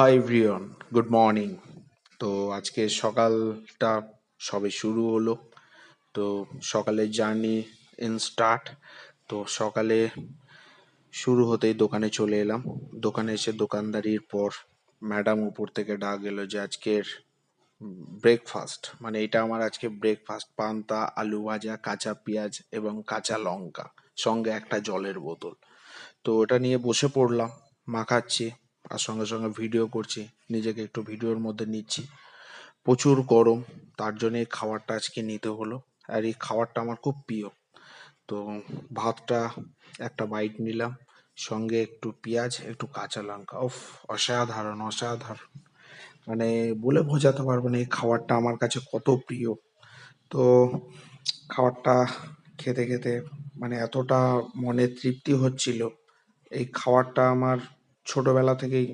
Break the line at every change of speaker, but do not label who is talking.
Hi everyone good morning তো আজকে সকালটা সবে শুরু হলো। তো সকালের জার্নি ইন স্টার্ট। তো সকালে শুরু হতেই দোকানে চলে এলাম। দোকানে এসে দোকানদারির পর ম্যাডাম উপর থেকে ডাক এলো যে আজকের ব্রেকফাস্ট মানে এটা আমার আজকে ব্রেকফাস্ট পান্তা, আলু ভাজা, কাঁচা পেঁয়াজ এবং কাঁচা লঙ্কা। সঙ্গে একটা জলের বোতল। তো ওটা নিয়ে বসে পড়লাম মাখাচ্ছি আর সঙ্গে সঙ্গে ভিডিও করছি। নিজেকে একটু ভিডিওর মধ্যে নিচ্ছি। প্রচুর গরম, তার জন্য এই খাবারটা আজকে নিতে হলো। আর এই খাবারটা আমার খুব প্রিয়। তো ভাতটা একটা বাইট নিলাম, সঙ্গে একটু পেঁয়াজ, একটু কাঁচা লঙ্কা। উফ, অসাধারণ অসাধারণ। মানে বলে বোঝাতে পারব না, এই খাবারটা আমার কাছে কত প্রিয়। তো খাবারটা খেতে খেতে মানে এতটা মনে তৃপ্তি হচ্ছিল। এই খাবারটা আমার ছোটবেলা থেকেই